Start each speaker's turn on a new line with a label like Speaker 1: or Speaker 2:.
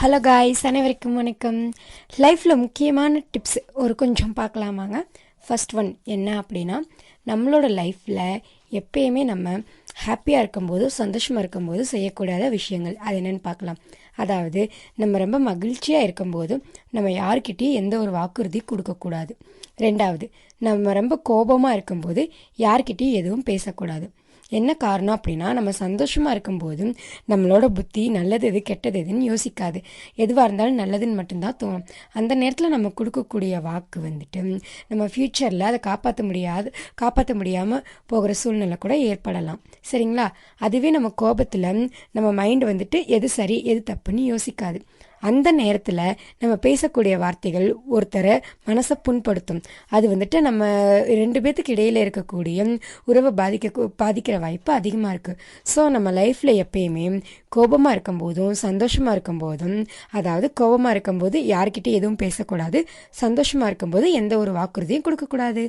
Speaker 1: Hello guys அனைவருக்கும் வணக்கம். லைஃப்பில் முக்கியமான டிப்ஸ் ஒரு கொஞ்சம் பார்க்கலாமாங்க? ஃபர்ஸ்ட் ஒன் என்ன அப்படின்னா நம்மளோட லைஃப்பில் எப்பயுமே நம்ம ஹாப்பியாக இருக்கும்போது சந்தோஷமாக இருக்கும்போது செய்யக்கூடாத விஷயங்கள். அது என்னென்னு பார்க்கலாம். அதாவது நம்ம ரொம்ப மகிழ்ச்சியாக இருக்கும்போது நம்ம யாருக்கிட்டேயும் எந்த ஒரு வாக்குறுதி கொடுக்கக்கூடாது. ரெண்டாவது நம்ம ரொம்ப கோபமாக இருக்கும்போது யார்கிட்டேயும் எதுவும் பேசக்கூடாது. என்ன காரணம் அப்படின்னா நம்ம சந்தோஷமாக இருக்கும்போது நம்மளோட புத்தி நல்லது எது கெட்டது எதுன்னு யோசிக்காது. எதுவாக இருந்தாலும் நல்லதுன்னு மட்டும்தான் தோணும். அந்த நேரத்தில் நம்ம கொடுக்கக்கூடிய வாக்கு வந்துட்டு நம்ம ஃப்யூச்சரில் அதை காப்பாற்ற முடியாது காப்பாற்ற முடியாமல் போகிற சூழ்நிலை கூட ஏற்படலாம். சரிங்களா? அதுவே நம்ம கோபத்தில் நம்ம மைண்ட் வந்துட்டு எது சரி எது தப்புன்னு யோசிக்காது. அந்த நேரத்தில் நம்ம பேசக்கூடிய வார்த்தைகள் ஒருத்தரை மனசை புண்படுத்தும். அது வந்துட்டு நம்ம ரெண்டு பேர்த்துக்கு இடையில இருக்கக்கூடிய உறவை பாதிக்க பாதிக்கிற வாய்ப்பு அதிகமாக இருக்குது ஸோ நம்ம லைஃப்பில் எப்பயுமே கோபமாக இருக்கும்போதும் சந்தோஷமாக இருக்கும்போதும் அதாவது கோபமாக இருக்கும்போது யார்கிட்டையும் எதுவும் பேசக்கூடாது சந்தோஷமாக இருக்கும்போது எந்த ஒரு வாக்குறுதியும் கொடுக்கக்கூடாது.